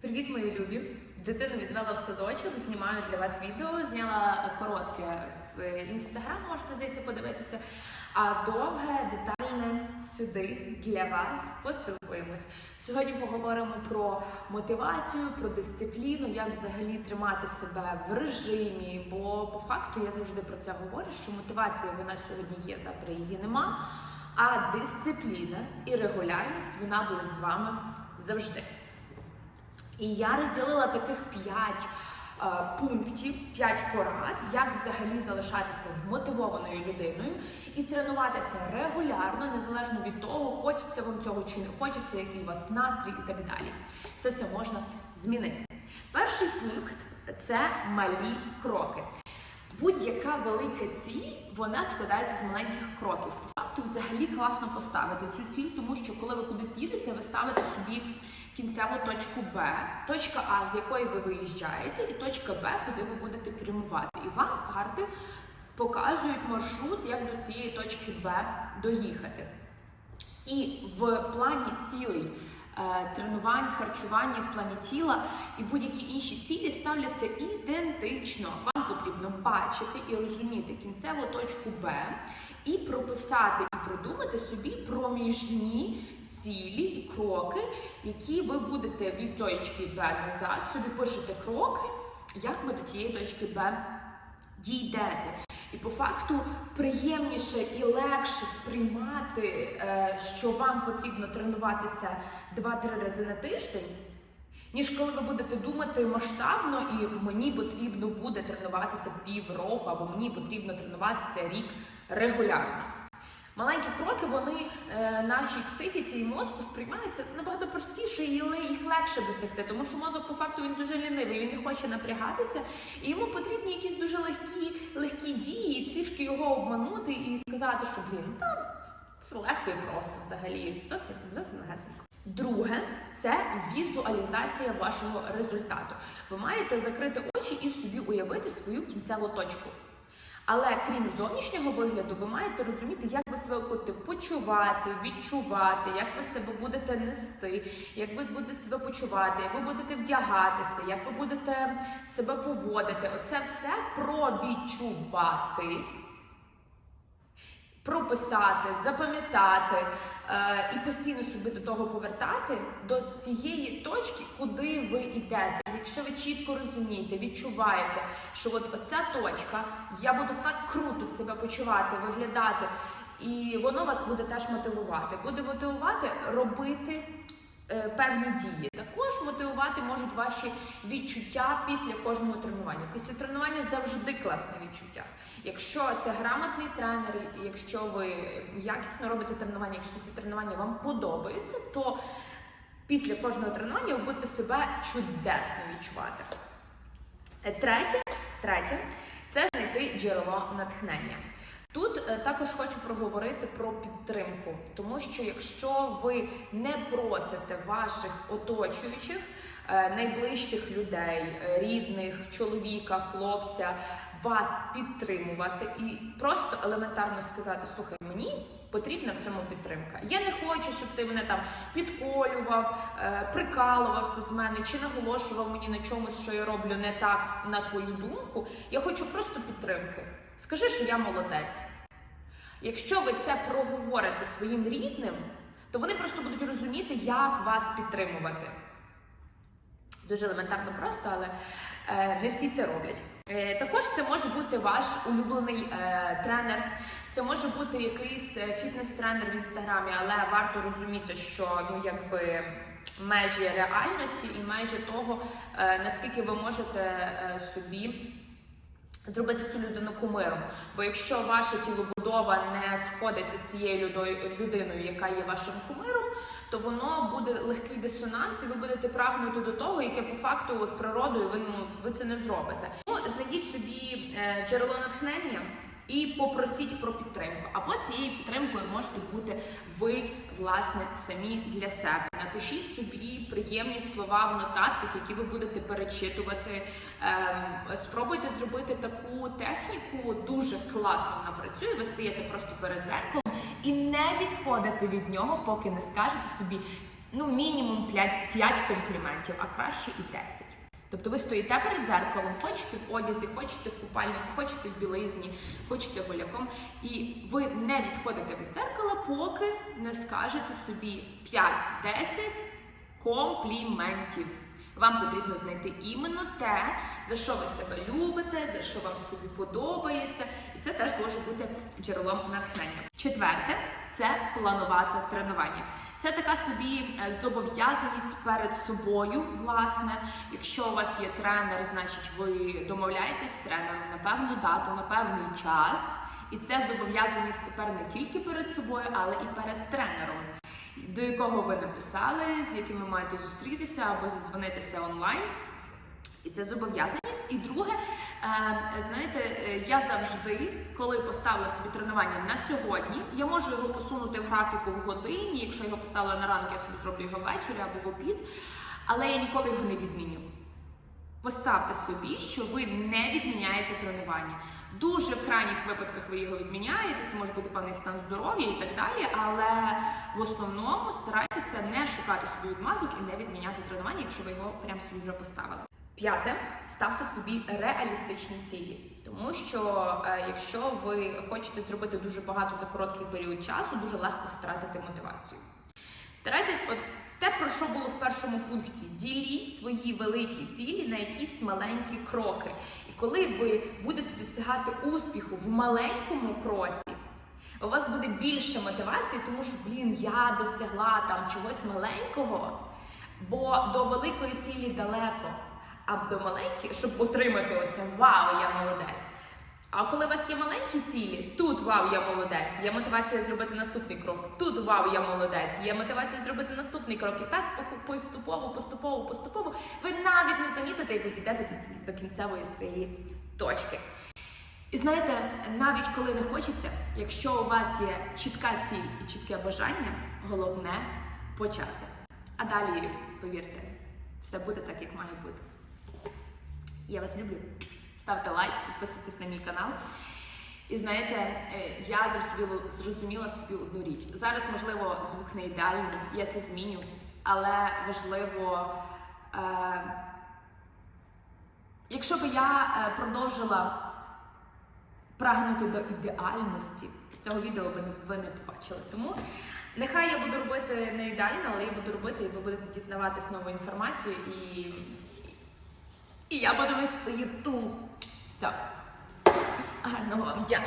Привіт, мої любі! Дитину відвела в садочок, знімаю для вас відео. Зняла коротке в інстаграм, можете зайти подивитися. А довге, детальне сюди для вас поспілкуємось. Сьогодні поговоримо про мотивацію, про дисципліну, як взагалі тримати себе в режимі. Бо по факту я завжди про це говорю, що мотивація вона сьогодні є, завтра її нема. А дисципліна і регулярність вона буде з вами завжди. І я розділила таких п'ять е, пунктів, п'ять порад, як взагалі залишатися мотивованою людиною і тренуватися регулярно, незалежно від того, хочеться вам цього чи не хочеться, який у вас настрій і так далі. Це все можна змінити. Перший пункт це малі кроки. Будь-яка велика ціль вона складається з маленьких кроків. По факту, взагалі класно поставити цю ціль, тому що коли ви кудись їдете, ви ставите собі кінцеву точку Б, точка А, з якої ви виїжджаєте, і точка Б, куди ви будете прямувати. І вам карти показують маршрут, як до цієї точки Б доїхати. І в плані цілей е, тренувань, харчування в плані тіла і будь-які інші цілі ставляться ідентично. Вам потрібно бачити і розуміти кінцеву точку Б і прописати і продумати собі проміжні цілі і кроки, які ви будете від точки Б назад, собі пишете кроки, як ви до тієї точки Б дійдете. І по факту приємніше і легше сприймати, е, що вам потрібно тренуватися 2-3 рази на тиждень, ніж коли ви будете думати масштабно, і мені потрібно буде тренуватися півроку, або мені потрібно тренуватися рік регулярно. Маленькі кроки, вони е, нашій психіці і мозку сприймаються набагато простіше і їх легше досягти, тому що мозок по факту він дуже лінивий, він не хоче напрягатися, і йому потрібні якісь дуже легкі, легкі дії, і трішки його обманути і сказати, що блін, та це легко і просто взагалі зовсім зовсім легесенько. Друге, це візуалізація вашого результату. Ви маєте закрити очі і собі уявити свою кінцеву точку. Але крім зовнішнього вигляду, ви маєте розуміти, як ви себе будете почувати, відчувати, як ви себе будете нести, як ви будете себе почувати, як ви будете вдягатися, як ви будете себе поводити. Оце все про відчувати, прописати, запам'ятати е, і постійно собі до того повертати до цієї точки, куди ви йдете. Якщо ви чітко розумієте, відчуваєте, що от оця точка, я буду так круто себе почувати, виглядати, і воно вас буде теж мотивувати. Буде мотивувати робити певні дії. Також мотивувати можуть ваші відчуття після кожного тренування. Після тренування завжди класне відчуття. Якщо це грамотний тренер, якщо ви якісно робите тренування, якщо це тренування вам подобається, то після кожного тренування ви будете себе чудесно відчувати. Е, Третє, третє це знайти джерело натхнення. Тут е, також хочу проговорити про підтримку, тому що якщо ви не просите ваших оточуючих, е, найближчих людей, е, рідних, чоловіка, хлопця, вас підтримувати і просто елементарно сказати: слухай, мені потрібна в цьому підтримка. Я не хочу, щоб ти мене там підколював, прикалувався з мене чи наголошував мені на чомусь, що я роблю не так на твою думку. Я хочу просто підтримки. Скажи, що я молодець. Якщо ви це проговорите своїм рідним, то вони просто будуть розуміти, як вас підтримувати. Дуже елементарно просто, але е, не всі це роблять. Е, також це може бути ваш улюблений е, тренер, це може бути якийсь фітнес-тренер в інстаграмі, але варто розуміти, що ну якби межі реальності і межі того, наскільки ви можете собі зробити цю людину кумиром. Бо якщо ваша тілобудова не сходиться з цією людиною, яка є вашим кумиром, то воно буде легкий дисонанс, і ви будете прагнути до того, яке по факту от природою ви, ну, ви це не зробите. Ну, знайдіть собі е, джерело натхнення. І попросіть про підтримку. Або цією підтримкою можете бути ви, власне, самі для себе. Напишіть собі приємні слова в нотатках, які ви будете перечитувати. Ем, спробуйте зробити таку техніку, дуже класно вона працює. Ви стаєте просто перед зеркалом і не відходите від нього, поки не скажете собі. ну мінімум 5, 5 компліментів, а краще і 10. Тобто ви стоїте перед дзеркалом, хочете в одязі, хочете в купальнику, хочете в білизні, хочете голяком, і ви не відходите від дзеркала, поки не скажете собі 5-10 компліментів. Вам потрібно знайти іменно те, за що ви себе любите, за що вам собі подобається, і це теж може бути джерелом натхнення. Четверте це планувати тренування. Це така собі е, зобов'язаність перед собою. Власне, якщо у вас є тренер, значить ви домовляєтесь з тренером на певну дату, на певний час. І це зобов'язаність тепер не тільки перед собою, але і перед тренером до якого ви написали, з яким ви маєте зустрітися або зідзвонитися онлайн. І це зобов'язаність. І друге, е, знаєте, е, я завжди, коли поставила собі тренування на сьогодні, я можу його посунути в графіку в годині. Якщо я його поставила на ранок, я собі зроблю його ввечері або в обід, але я ніколи його не відміню. Поставте собі, що ви не відміняєте тренування. Дуже в крайніх випадках ви його відміняєте, це може бути певний стан здоров'я і так далі. Але в основному старайтеся не шукати собі відмазок і не відміняти тренування, якщо ви його прям собі вже поставили. П'яте, ставте собі реалістичні цілі, тому що е, якщо ви хочете зробити дуже багато за короткий період часу, дуже легко втратити мотивацію. Старайтесь, от те, про що було в першому пункті, діліть свої великі цілі на якісь маленькі кроки. І коли ви будете досягати успіху в маленькому кроці, у вас буде більше мотивації, тому що, блін, я досягла там чогось маленького, бо до великої цілі далеко. А до маленької, щоб отримати оце вау, я молодець. А коли у вас є маленькі цілі, тут вау, я молодець, є мотивація зробити наступний крок. Тут вау, я молодець, є мотивація зробити наступний крок. І так по- поступово, поступово, поступово. Ви навіть не замітите, як ви дійдете до- до кінцевої своєї точки. І знаєте, навіть коли не хочеться, якщо у вас є чітка ціль і чітке бажання, головне почати. А далі, повірте, все буде так, як має бути. Я вас люблю. Ставте лайк, підписуйтесь на мій канал. І знаєте, е, я зрозуміла, зрозуміла собі одну річ. Зараз, можливо, звук не ідеальний, я це зміню, але важливо, е, якщо б я е, продовжила прагнути до ідеальності, цього відео ви ви не побачили. Тому нехай я буду робити не ідеально, але я буду робити, і ви будете дізнаватись нову інформацію і. І я буду вести. Все. Гарного вам дня.